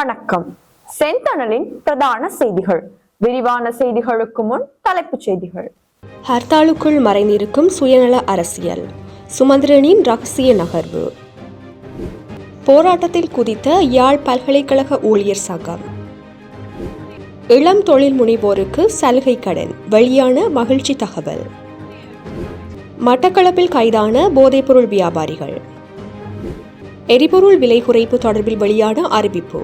வணக்கம். செந்தணலின் பிரதான செய்திகள். விரிவான செய்திகளுக்கு முன் தலைப்புச் செய்திகள். ஹர்த்தாலுக்குள் மறைந்திருக்கும் சுயநல அரசியல். சுமந்திரனின் ரகசிய நகர்வு. போராட்டத்தில் குதித்த யாழ் பல்கலைக்கழக ஊழியர் சங்கம். இளம் தொழில் முனைவோருக்கு சலுகை கடன் வெளியான மகிழ்ச்சி தகவல். மட்டக்களப்பில் கைதான போதைப்பொருள் வியாபாரிகள். எரிபொருள் விலை குறைப்பு தொடர்பில் வெளியான அறிவிப்பு.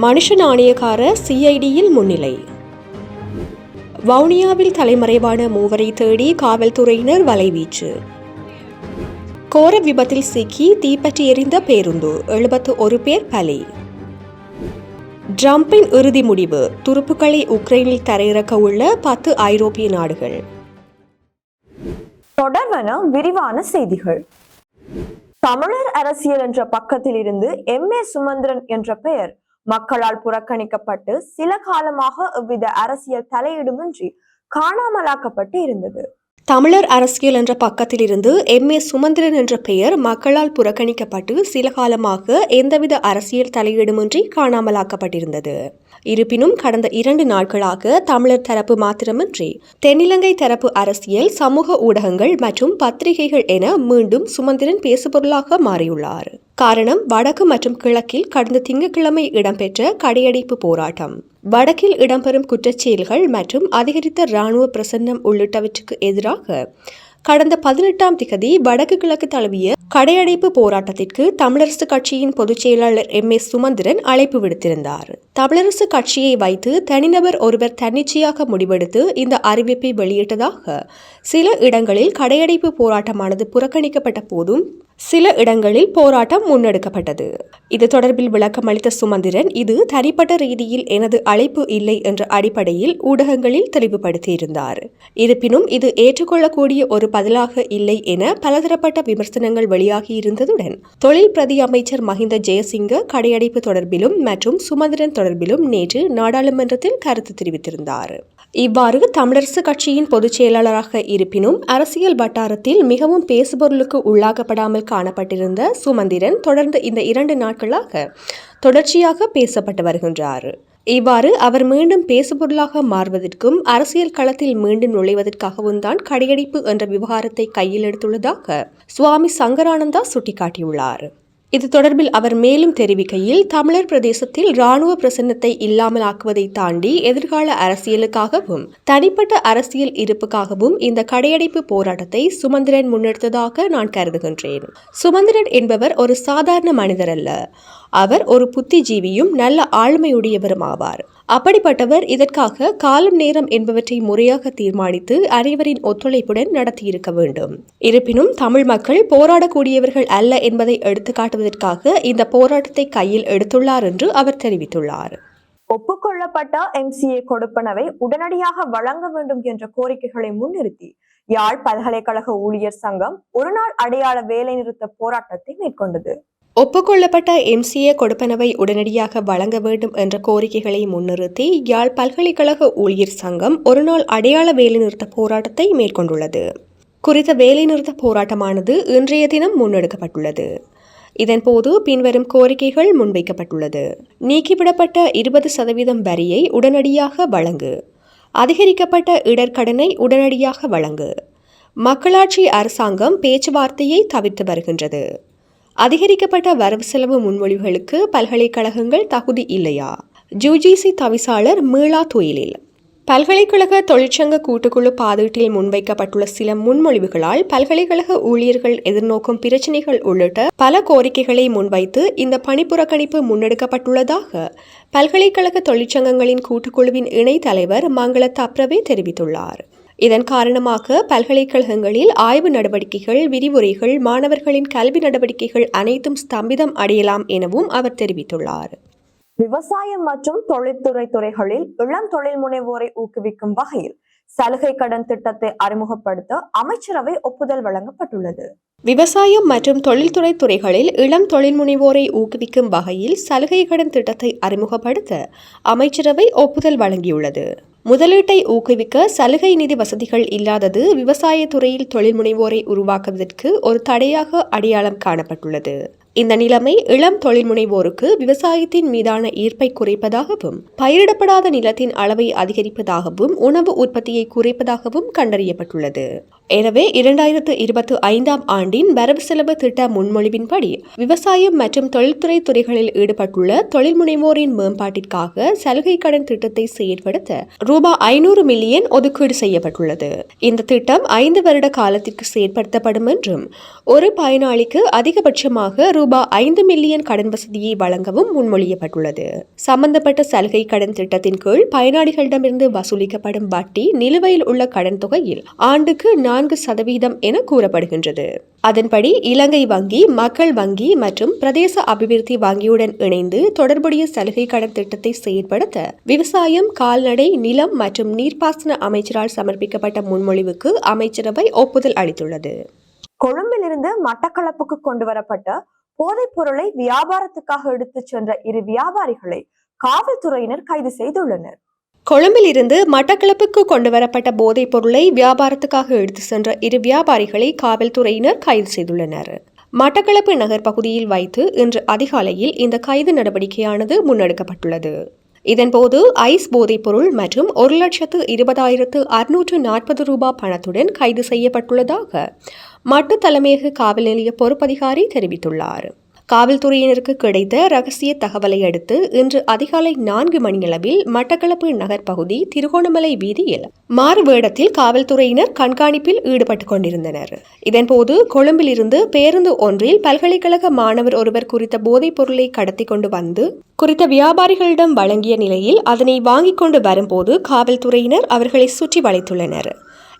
மனுஷ நாணயக்கார சிஐடியில் முன்னிலை. வவுனியாவில் தலைமறைவான மூவரை தேடி காவல்துறையினர் வலைவீச்சு. கோர விபத்தில் சிக்கி தீப்பற்றி எறிந்த பேருந்து எழுபத்து ஒரு பேர் பலி. ட்ரம்பின் இறுதி முடிவு துருப்புக்களை உக்ரைனில் தரையிறக்க உள்ள பத்து ஐரோப்பிய நாடுகள். தொடர்வன விரிவான செய்திகள். தமிழர் அரசியல் என்ற பக்கத்தில் இருந்து எம் ஏ சுமந்திரன் என்ற பெயர் மக்களால் புறக்கணிக்கப்பட்டு சில காலமாக இவ்வித அரசியல் தலையீடுமின்றி காணாமலாக்கப்பட்டு இருந்தது. தமிழர் அரசியல் என்ற பக்கத்திலிருந்து எம். ஏ. சுமந்திரன் என்ற பெயர் மக்களால் புறக்கணிக்கப்பட்டு சில காலமாக எந்தவித அரசியல் தலையீடுமின்றி காணாமலாக்கப்பட்டிருந்தது. இருப்பினும் கடந்த இரண்டு நாட்களாக தமிழர் தரப்பு மாத்திரமின்றி தென்னிலங்கை தரப்பு அரசியல் சமூக ஊடகங்கள் மற்றும் பத்திரிகைகள் என மீண்டும் சுமந்திரன் பேசுபொருளாக மாறியுள்ளார். காரணம் வடக்கு மற்றும் கிழக்கில் கடந்த திங்கட்கிழமை இடம்பெற்ற கடையடைப்பு போராட்டம். வடக்கில் இடம்பெறும் குற்றச்செயல்கள் மற்றும் அதிகரித்த இராணுவ பிரசன்னம் உள்ளிட்டவற்றுக்கு எதிராக கடந்த பதினெட்டாம் திகதி வடக்கு கிழக்கு தழுவிய கடையடைப்பு போராட்டத்திற்கு தமிழரசு கட்சியின் பொதுச் செயலாளர் எம். ஏ. சுமந்திரன் அழைப்பு விடுத்திருந்தார். தமிழரசு கட்சியை வைத்து தனிநபர் ஒருவர் தன்னிச்சையாக முடிவெடுத்து இந்த அறிவிப்பை வெளியிட்டதாக சில இடங்களில் கடையடைப்பு போராட்டமானது புறக்கணிக்கப்பட்ட போதும் சில இடங்களில் போராட்டம் முன்னெடுக்கப்பட்டது. இது தொடர்பில் விளக்கம் அளித்த சுமந்திரன் இது தனிப்பட்ட ரீதியில் எனது அழைப்பு இல்லை என்ற அடிப்படையில் ஊடகங்களில் தெளிவுபடுத்தியிருந்தார். இருப்பினும் இது ஏற்றுக்கொள்ளக்கூடிய ஒரு பதிலாக இல்லை என பலதரப்பட்ட விமர்சனங்கள் வெளியாகி இருந்ததுடன் தொழில் பிரதி அமைச்சர் மஹிந்த ஜெயசிங்க கடையடைப்பு தொடர்பிலும் மற்றும் சுமந்திரன் தொடர்பிலும் நேற்று நாடாளுமன்றத்தில் கருத்து தெரிவித்திருந்தார். இவ்வாறு தமிழரசு கட்சியின் பொதுச் செயலாளராக இருப்பினும் அரசியல் வட்டாரத்தில் மிகவும் பேசுபொருளுக்கு உள்ளாக்கப்படாமல் காணப்பட்டிருந்த சுமந்திரன் தொடர்ந்து இந்த இரண்டு நாட்களாக தொடர்ச்சியாக பேசப்பட்டு வருகின்றார். இவ்வாறு அவர் மீண்டும் பேசுபொருளாக மாறுவதற்கும் அரசியல் களத்தில் மீண்டும் நுழைவதற்காகவும் தான் கடையடிப்பு என்ற விவகாரத்தை கையில் எடுத்துள்ளதாக சுவாமி சங்கரானந்தா சுட்டிக்காட்டியுள்ளார். இது தொடர்பில் அவர் மேலும் தெரிவிக்கையில் தமிழர் பிரதேசத்தில் இராணுவ பிரசன்னத்தை இல்லாமல் ஆக்குவதை தாண்டி எதிர்கால அரசியலுக்காகவும் தனிப்பட்ட அரசியல் இருப்புக்காகவும் இந்த கடையடைப்பு போராட்டத்தை சுமந்திரன் முன்னெடுத்ததாக நான் கருதுகின்றேன். சுமந்திரன் என்பவர் ஒரு சாதாரண மனிதர் அல்ல அவர் ஒரு புத்திஜீவியும் நல்ல ஆளுமையுடையவரும் ஆவார். அப்படிப்பட்டவர் இதற்காக காலம் நேரம் என்பவற்றை முறையாக தீர்மானித்து அனைவரின் ஒத்துழைப்புடன் நடத்தியிருக்க வேண்டும். இருப்பினும் தமிழ் மக்கள் போராடக்கூடியவர்கள் அல்ல என்பதை எடுத்துக்காட்டுவதற்காக இந்த போராட்டத்தை கையில் எடுத்துள்ளார் என்று அவர் தெரிவித்துள்ளார். ஒப்புக்கொள்ளப்பட்ட எம்சிஏ கொடுப்பனவை உடனடியாக வழங்க வேண்டும் என்ற கோரிக்கைகளை முன்னிறுத்தி யாழ் பல்கலைக்கழக ஊழியர் சங்கம் ஒருநாள் அடையாள வேலைநிறுத்த போராட்டத்தை மேற்கொண்டது. ஒப்புக்கொள்ளப்பட்ட எம்சிஏ கொடுப்பனவை உடனடியாக வழங்க வேண்டும் என்ற கோரிக்கைகளை முன்னிறுத்தி யாழ் பல்கலைக்கழக ஊழியர் சங்கம் ஒருநாள் அடையாள வேலைநிறுத்த போராட்டத்தை மேற்கொண்டுள்ளது. குறித்த வேலைநிறுத்த போராட்டமானது இன்றைய தினம் முன்னெடுக்கப்பட்டுள்ளது. இதன்போது பின்வரும் கோரிக்கைகள் முன்வைக்கப்பட்டுள்ளது. நீக்கிவிடப்பட்ட இருபது சதவீதம் வரியை உடனடியாக வழங்கு. அதிகரிக்கப்பட்ட இடர்கடனை உடனடியாக வழங்கு. மக்களாட்சி அரசாங்கம் பேச்சுவார்த்தையை தவிர்த்து வருகின்றது. அதிகரிக்கப்பட்ட வரவு செலவு முன்மொழிவுகளுக்கு பல்கலைக்கழகங்கள் தகுதி இல்லையா? ஜூஜிசி தவிசாளர் மீளா துயிலில். பல்கலைக்கழக தொழிற்சங்க கூட்டுக்குழு பாதீட்டில் முன்வைக்கப்பட்டுள்ள சில முன்மொழிவுகளால் பல்கலைக்கழக ஊழியர்கள் எதிர்நோக்கும் பிரச்சினைகள் உள்ளிட்ட பல கோரிக்கைகளை முன்வைத்து இந்த பணிப்புறக்கணிப்பு முன்னெடுக்கப்பட்டுள்ளதாக பல்கலைக்கழக தொழிற்சங்கங்களின் கூட்டுக்குழுவின் இணைத் தலைவர் மங்கள தப்ரவே தெரிவித்துள்ளார். இதன் காரணமாக பல்கலைக்கழகங்களில் ஆய்வு நடவடிக்கைகள் விரிவுரைகள் மாணவர்களின் கல்வி நடவடிக்கைகள் அனைத்தும் ஸ்தம்பிதம் அடையலாம் எனவும் அவர் தெரிவித்துள்ளார். விவசாயம் மற்றும் தொழில்துறை துறைகளில் இளம் தொழில் முனைவோரை ஊக்குவிக்கும் வகையில் சலுகை கடன் திட்டத்தை அறிமுகப்படுத்த அமைச்சரவை ஒப்புதல் வழங்கப்பட்டுள்ளது. விவசாயம் மற்றும் தொழில்துறை துறைகளில் இளம் தொழில் முனைவோரை ஊக்குவிக்கும் வகையில் சலுகை கடன் திட்டத்தை அறிமுகப்படுத்த அமைச்சரவை ஒப்புதல் வழங்கியுள்ளது. முதலீட்டை ஊக்குவிக்க சலுகை நிதி வசதிகள் இல்லாதது விவசாய துறையில் தொழில் முனைவோரை உருவாக்குவதற்கு ஒரு தடையாக அடையாளம் காணப்பட்டுள்ளது. இந்த நிலைமை இளம் தொழில் முனைவோருக்கு விவசாயத்தின் மீதான ஈர்ப்பை குறைப்பதாகவும் பயிரிடப்படாத நிலத்தின் அளவை அதிகரிப்பதாகவும் உணவு உற்பத்தியை குறைப்பதாகவும் கண்டறியப்பட்டுள்ளது. எனவே இரண்டாயிரத்து இருபத்தி ஐந்தாம் ஆண்டின் வரவு செலவு திட்ட முன்மொழிவின்படி விவசாயம் மற்றும் தொழில்துறை துறைகளில் ஈடுபட்டுள்ள தொழில் முனைவோரின் மேம்பாட்டிற்காக சலுகை கடன் திட்டத்தை செயற்படுத்த ரூபாய் ஐநூறு மில்லியன் ஒதுக்கீடு செய்யப்பட்டுள்ளது. இந்த திட்டம் ஐந்து வருட காலத்திற்கு செயற்படுத்தப்படும் என்றும் ஒரு பயனாளிக்கு அதிகபட்சமாக ரூபாய் ஐந்து மில்லியன் கடன் வசதியை வழங்கவும் முன்மொழியப்பட்டுள்ளது. சம்பந்தப்பட்ட சலுகை கடன் திட்டத்தின் கீழ் பயனாளிகளிடமிருந்து வசூலிக்கப்படும் வட்டி நிலுவையில் உள்ள கடன் தொகையில் ஆண்டுக்கு நான்கு சதவீதம் என கூறப்படுகின்றது. அதன்படி இலங்கை வங்கி மக்கள் வங்கி மற்றும் பிரதேச அபிவிருத்தி வங்கியுடன் இணைந்து தொடர்புடைய சலுகை கடன் திட்டத்தை செயற்படுத்த விவசாயம் கால்நடை நிலம் மற்றும் நீர்ப்பாசன அமைச்சரால் சமர்ப்பிக்கப்பட்ட முன்மொழிவுக்கு அமைச்சரவை ஒப்புதல் அளித்துள்ளது. கொழும்பிலிருந்து மட்டக்களப்புக்கு கொண்டு வரப்பட்ட போதைப் பொருளை வியாபாரத்துக்காக எடுத்துச் சென்ற இரு வியாபாரிகளை காவல்துறையினர் கைது செய்துள்ளனர். கொழும்பிலிருந்து மட்டக்களப்புக்கு மட்டக்களப்புக்கு கொண்டுவரப்பட்ட போதைப் பொருளை வியாபாரத்துக்காக எடுத்து சென்ற இரு வியாபாரிகளை காவல்துறையினர் கைது செய்துள்ளனர். மட்டக்களப்பு நகர் பகுதியில் வைத்து இன்று அதிகாலையில் இந்த கைது நடவடிக்கையானது முன்னெடுக்கப்பட்டுள்ளது. இதன்போது ஐஸ் போதைப் பொருள் மற்றும் ஒரு லட்சத்து இருபதாயிரத்து அறுநூற்று நாற்பது ரூபாய் பணத்துடன் கைது செய்யப்பட்டுள்ளதாக மட்டு தலைமையக காவல் நிலைய பொறுப்பதிகாரி தெரிவித்துள்ளார். காவல்துறையினருக்கு கிடைத்த ரகசிய தகவலை அடுத்து இன்று அதிகாலை நான்கு மணியளவில் மட்டக்களப்பு நகர் பகுதி திருகோணமலை வீதியில் மாறு வேடத்தில் காவல்துறையினர் கண்காணிப்பில் ஈடுபட்டுக் கொண்டிருந்தனர். இதன்போது கொழும்பிலிருந்து பேருந்து ஒன்றில் பல்கலைக்கழக மாணவர் ஒருவர் குறித்த போதைப் பொருளை கடத்தி கொண்டு வந்து குறித்த வியாபாரிகளிடம் வழங்கிய நிலையில் அதனை வாங்கிக் கொண்டு வரும்போது காவல்துறையினர் அவர்களை சுற்றி வளைத்துள்ளனர்.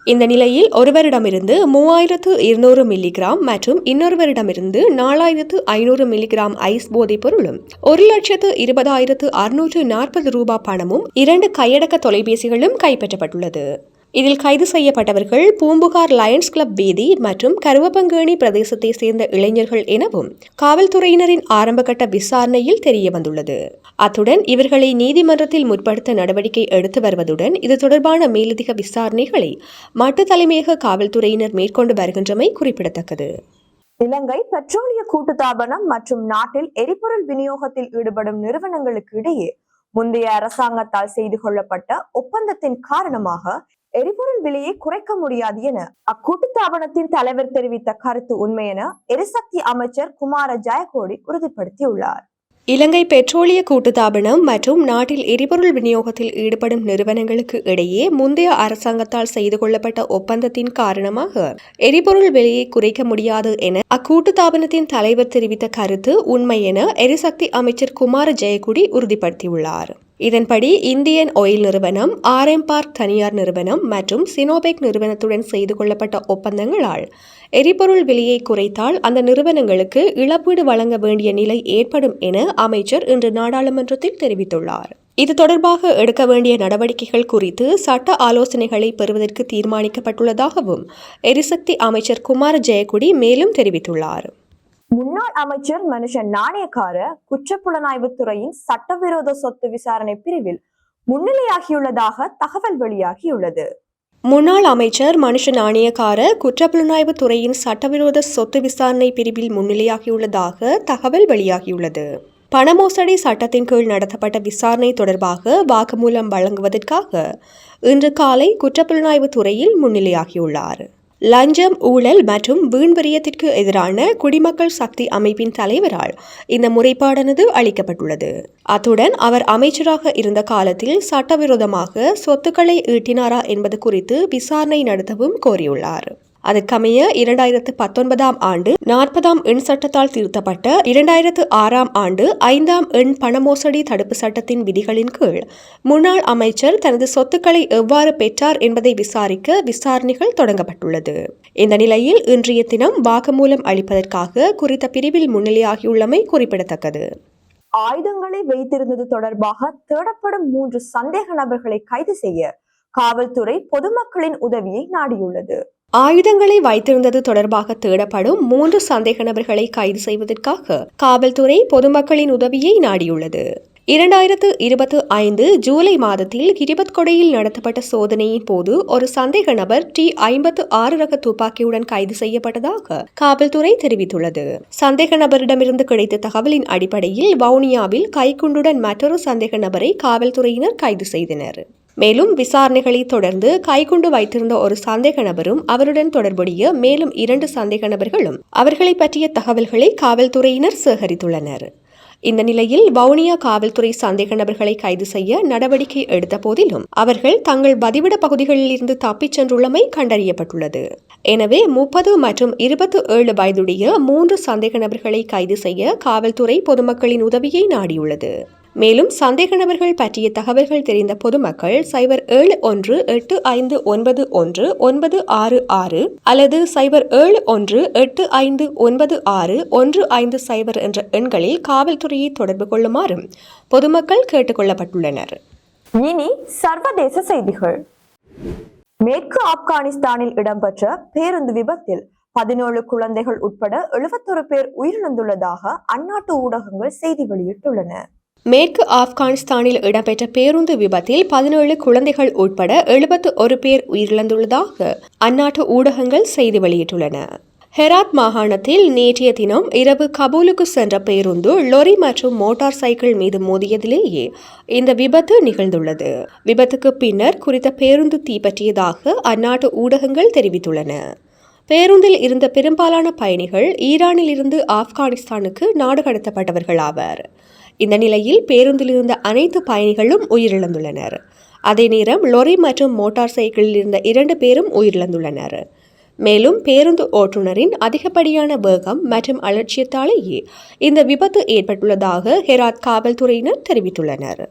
இந்த நிலையில் ஒருவரிடமிருந்து மூவாயிரத்து இருநூறு மில்லிகிராம் மற்றும் இன்னொருவரிடமிருந்து நாலாயிரத்து ஐநூறு மில்லிகிராம் ஐஸ் போதைப் பொருளும் ஒரு லட்சத்து இருபதாயிரத்து அறுநூற்று நாற்பது ரூபாய் பணமும் இரண்டு கையடக்க தொலைபேசிகளும் கைப்பற்றப்பட்டுள்ளது. இதில் கைது செய்யப்பட்டவர்கள் பூம்புகார் லயன்ஸ் கிளப் வீதி மற்றும் கருவப்பங்கேணி பிரதேசத்தை சேர்ந்த இளைஞர்கள் எனவும் காவல்துறையினரின் ஆரம்பகட்ட விசாரணையில் தெரிய வந்துள்ளது. அத்துடன் இவர்களை நீதிமன்றத்தில் முற்படுத்த நடவடிக்கை எடுத்து வருவதுடன் இது தொடர்பான மேலதிக விசாரணைகளை மட்டு தலைமையக காவல்துறையினர் மேற்கொண்டு வருகின்றமை குறிப்பிடத்தக்கது. இலங்கை பெட்ரோலிய கூட்டுத்தாபனம் மற்றும் நாட்டில் எரிபொருள் விநியோகத்தில் ஈடுபடும் நிறுவனங்களுக்கு இடையே முந்தைய அரசாங்கத்தால் செய்து கொள்ளப்பட்ட ஒப்பந்தத்தின் காரணமாக எரிபொருள் விலையை குறைக்க முடியாது என அக்கூட்டுத்தாபனத்தின் தலைவர் தெரிவித்த கருத்து உண்மை என எரிசக்தி அமைச்சர் குமார ஜெயகோடி உறுதிப்படுத்தியுள்ளார். இலங்கை பெட்ரோலிய கூட்டுத்தாபனம் மற்றும் நாட்டில் எரிபொருள் விநியோகத்தில் ஈடுபடும் நிறுவனங்களுக்கு இடையே முந்தைய அரசாங்கத்தால் செய்து கொள்ளப்பட்ட ஒப்பந்தத்தின் காரணமாக எரிபொருள் விலையை குறைக்க முடியாது என அக்கூட்டுத்தாபனத்தின் தலைவர் தெரிவித்த கருத்து உண்மை என எரிசக்தி அமைச்சர் குமார ஜெயக்குடி உறுதிப்படுத்தியுள்ளார். இதன்படி இந்தியன் ஆயில் நிறுவனம் ஆர்எம் பார்க் தனியார் நிறுவனம் மற்றும் சினோபெக் நிறுவனத்துடன் செய்து கொள்ளப்பட்ட ஒப்பந்தங்களால் எரிபொருள் விலையை குறைத்தால் அந்த நிறுவனங்களுக்கு இழப்பீடு வழங்க வேண்டிய நிலை ஏற்படும் என அமைச்சர் இன்று நாடாளுமன்றத்தில் தெரிவித்துள்ளார். இது தொடர்பாக எடுக்க வேண்டிய நடவடிக்கைகள் குறித்து சட்ட ஆலோசனைகளை பெறுவதற்கு தீர்மானிக்கப்பட்டுள்ளதாகவும் எரிசக்தி அமைச்சர் குமார ஜெயக்குடி மேலும் தெரிவித்துள்ளார். முன்னாள் அமைச்சர் மனுஷன் நாணயக்கார குற்றப்புலனாய்வுத் துறையின் சட்டவிரோத சொத்து விசாரணை பிரிவில் முன்னிலையாகியுள்ளதாக தகவல் வெளியாகியுள்ளது. முன்னாள் அமைச்சர் மனுஷ நாணயக்கார குற்றப்புலனாய்வு துறையின் சட்டவிரோத சொத்து விசாரணை பிரிவில் முன்னிலையாகியுள்ளதாக தகவல் வெளியாகியுள்ளது. பணமோசடி சட்டத்தின் கீழ் நடத்தப்பட்ட விசாரணை தொடர்பாக வாக்குமூலம் வழங்குவதற்காக இன்று காலை குற்றப்புலனாய்வு துறையில் முன்னிலையாகியுள்ளார். லஞ்சம் ஊழல் மற்றும் வீண்வரியத்திற்கு எதிரான குடிமக்கள் சக்தி அமைப்பின் தலைவரால் இந்த முறைப்பாடானது அளிக்கப்பட்டுள்ளது. அத்துடன் அவர் அமைச்சராக இருந்த காலத்தில் சட்டவிரோதமாக சொத்துக்களை ஈட்டினாரா என்பது குறித்து விசாரணை நடத்தவும் கோரியுள்ளார். அதுக்கமைய இரண்டாயிரத்து பத்தொன்பதாம் ஆண்டு நாற்பதாம் எண் சட்டத்தால் திருத்தப்பட்ட இரண்டாயிரத்து ஆறாம் ஆண்டு ஐந்தாம் எண் பணமோசடி தடுப்பு சட்டத்தின் விதிகளின் கீழ் முன்னாள் அமைச்சர் தனது சொத்துக்களை எவ்வாறு பெற்றார் என்பதை விசாரிக்க விசாரணைகள் தொடங்கப்பட்டுள்ளது. இந்த நிலையில் இன்றைய தினம் வாக்குமூலம் அளிப்பதற்காக குறித்த பிரிவில் முன்னிலையாகியுள்ளமை குறிப்பிடத்தக்கது. ஆயுதங்களை வைத்திருந்தது தொடர்பாக தேடப்படும் மூன்று சந்தேக நபர்களை கைது செய்ய காவல்துறை பொதுமக்களின் உதவியை நாடியுள்ளது. ஆயுதங்களை வைத்திருந்தது தொடர்பாக தேடப்படும் மூன்று சந்தேக நபர்களை கைது செய்வதற்காக காவல்துறை பொதுமக்களின் உதவியை நாடியுள்ளது. இரண்டாயிரத்து இருபத்து ஐந்து ஜூலை மாதத்தில் கிரிபத் கொடையில் நடத்தப்பட்ட சோதனையின் போது ஒரு சந்தேக நபர் டி ஐம்பத்து ஆறு ரக துப்பாக்கியுடன் கைது செய்யப்பட்டதாக காவல்துறை தெரிவித்துள்ளது. சந்தேக நபரிடமிருந்து கிடைத்த தகவலின் அடிப்படையில் வவுனியாவில் கைக்குண்டுடன் மற்றொரு சந்தேக நபரை காவல்துறையினர் கைது செய்தனர். மேலும் விசாரணைகளை தொடர்ந்து கைகுண்டு வைத்திருந்த ஒரு சந்தேக நபரும் அவருடன் தொடர்புடைய மேலும் இரண்டு சந்தேக நபர்களும் அவர்களை பற்றிய தகவல்களை காவல்துறையினர் சேகரித்துள்ளனர். இந்த நிலையில் வவுனியா காவல்துறை சந்தேக நபர்களை கைது செய்ய நடவடிக்கை எடுத்த போதிலும் அவர்கள் தங்கள் பதிவிட பகுதிகளில் இருந்து தப்பிச் சென்றுள்ளமை கண்டறியப்பட்டுள்ளது. எனவே முப்பது மற்றும் இருபத்தி ஏழு வயதுடைய மூன்று சந்தேக நபர்களை கைது செய்ய காவல்துறை பொதுமக்களின் உதவியை நாடியுள்ளது. மேலும் சந்தேக நபர்கள் பற்றிய தகவல்கள் தெரிந்த பொதுமக்கள் சைபர் ஏழு ஒன்று எட்டு ஐந்து ஒன்பது ஒன்று ஒன்பது ஆறு ஆறு அல்லது சைபர் ஏழு ஒன்று எட்டு ஐந்து ஒன்பது ஆறு ஒன்று ஐந்து சைபர் என்ற எண்களில் காவல்துறையை தொடர்பு கொள்ளுமாறும் பொதுமக்கள் கேட்டுக்கொள்ளப்பட்டுள்ளனர் இனி சர்வதேச செய்திகள். மேற்கு ஆப்கானிஸ்தானில் இடம்பெற்ற பேருந்து விபத்தில் பதினேழு குழந்தைகள் உட்பட எழுபத்தொரு பேர் உயிரிழந்துள்ளதாக அந்நாட்டு ஊடகங்கள் செய்தி வெளியிட்டுள்ளன. மேற்கு ஆப்கானிஸ்தானில் இடம்பெற்ற பேருந்து விபத்தில் பதினேழு குழந்தைகள் உட்பட எழுபத்து ஒரு பேர் உயிரிழந்துள்ளதாக அந்நாட்டு ஊடகங்கள் செய்தி வெளியிட்டுள்ளன. ஹெராத் மாகாணத்தில் நேற்றைய தினம் இரவு கபூலுக்கு சென்ற பேருந்து லொரி மற்றும் மோட்டார் சைக்கிள் மீது மோதியதிலேயே இந்த விபத்து நிகழ்ந்துள்ளது. விபத்துக்கு பின்னர் குறித்த பேருந்து தீப்பற்றியதாக அந்நாட்டு ஊடகங்கள் தெரிவித்துள்ளன. பேருந்தில் இருந்த பெரும்பாலான பயணிகள் ஈரானில் இருந்து ஆப்கானிஸ்தானுக்கு நாடு கடத்தப்பட்டவர்கள் ஆவர். இந்த நிலையில் பேருந்தில் இருந்த அனைத்து பயணிகளும் உயிரிழந்துள்ளனர். அதே நேரம் லொரி மற்றும் மோட்டார் சைக்கிளில் இருந்த இரண்டு பேரும் உயிரிழந்துள்ளனர். மேலும் பேருந்து ஓட்டுநரின் அதிகப்படியான வேகம் மற்றும் அலட்சியத்தாலேயே இந்த விபத்து ஏற்பட்டுள்ளதாக ஹெராத் காவல்துறையினர் தெரிவித்துள்ளனர்.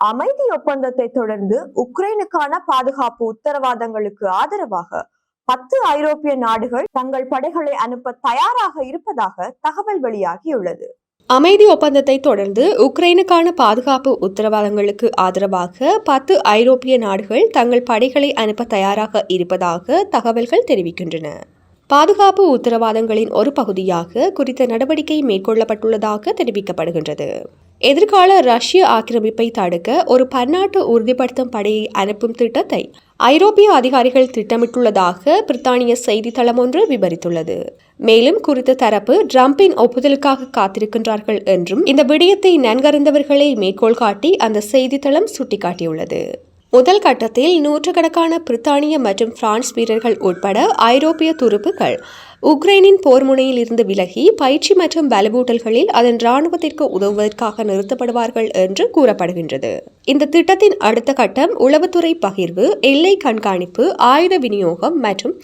அமைதி ஒப்பந்தத்தை தொடர்ந்து உக்ரைனுக்கான பாதுகாப்பு உத்தரவாதங்களுக்கு ஆதரவாக பத்து ஐரோப்பிய நாடுகள் தங்கள் படைகளை அனுப்ப தயாராக இருப்பதாக தகவல் வெளியாகியுள்ளது. அமைதி ஒப்பந்தத்தை தொடர்ந்து உக்ரைனுக்கான பாதுகாப்பு உத்தரவாதங்களுக்கு ஆதரவாக பத்து ஐரோப்பிய நாடுகள் தங்கள் படைகளை அனுப்ப தயாராக இருப்பதாக தகவல்கள் தெரிவிக்கின்றன. பாதுகாப்பு உத்தரவாதங்களின் ஒரு பகுதியாக குறித்த நடவடிக்கை மேற்கொள்ளப்பட்டுள்ளதாக தெரிவிக்கப்படுகின்றது. எதிர்கால ரஷ்ய ஆக்கிரமிப்பை தடுக்க ஒரு பன்னாட்டு உறுதிப்படுத்தும் படையை அனுப்பும் திட்டத்தை ஐரோப்பிய அதிகாரிகள் திட்டமிட்டுள்ளதாக பிரித்தானிய செய்தித்தளம் ஒன்று விவரித்துள்ளது மேலும் குறித்த தரப்பு டிரம்பின் ஒப்புதலுக்காக காத்திருக்கின்றார்கள் என்றும் இந்த விடயத்தை நன்கறிந்தவர்களை மேற்கோள் காட்டி அந்த செய்தித்தளம் சுட்டிக்காட்டியுள்ளது. முதல் கட்டத்தில் நூற்றுக்கணக்கான பிரித்தானிய மற்றும் பிரான்ஸ் வீரர்கள் உட்பட ஐரோப்பிய துருப்புகள் உக்ரைனின் போர் முனையில் இருந்து விலகி பயிற்சி மற்றும் பலவூட்டல்களில் அதன் இராணுவத்திற்கு உதவுவதற்காக நிறுத்தப்படுவார்கள் என்று கூறப்படுகின்றது. இந்த திட்டத்தின் அடுத்த கட்டம் உளவுத்துறை பகிர்வு எல்லை கண்காணிப்பு ஆயுத விநியோகம் மற்றும்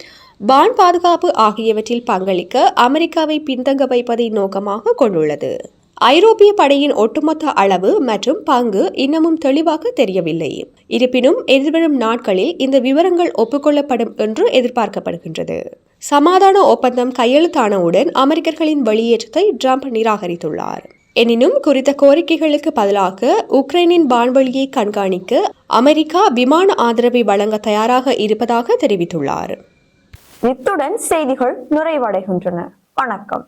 வான் பாதுகாப்பு ஆகியவற்றில் பங்களிக்க அமெரிக்காவை பின்தங்க வைப்பதை நோக்கமாக கொண்டுள்ளது. ஐரோப்பிய படையின் ஒட்டுமொத்த அளவு மற்றும் பங்கு இன்னமும் தெளிவாக தெரியவில்லை. இருப்பினும் எதிர்வரும் நாட்களில் இந்த விவரங்கள் ஒப்புக்கொள்ளப்படும் என்று எதிர்பார்க்கப்படுகின்றது. சமாதான ஒப்பந்தம் கையெழுத்தானவுடன் அமெரிக்கர்களின் வெளியேற்றத்தை ட்ரம்ப் நிராகரித்துள்ளார். எனினும் குறித்த கோரிக்கைகளுக்கு பதிலாக உக்ரைனின் வான்வழியை கண்காணிக்க அமெரிக்கா விமான ஆதரவை வழங்க தயாராக இருப்பதாக தெரிவித்துள்ளார். இத்துடன் செய்திகள் நிறைவடைகின்றன. வணக்கம்.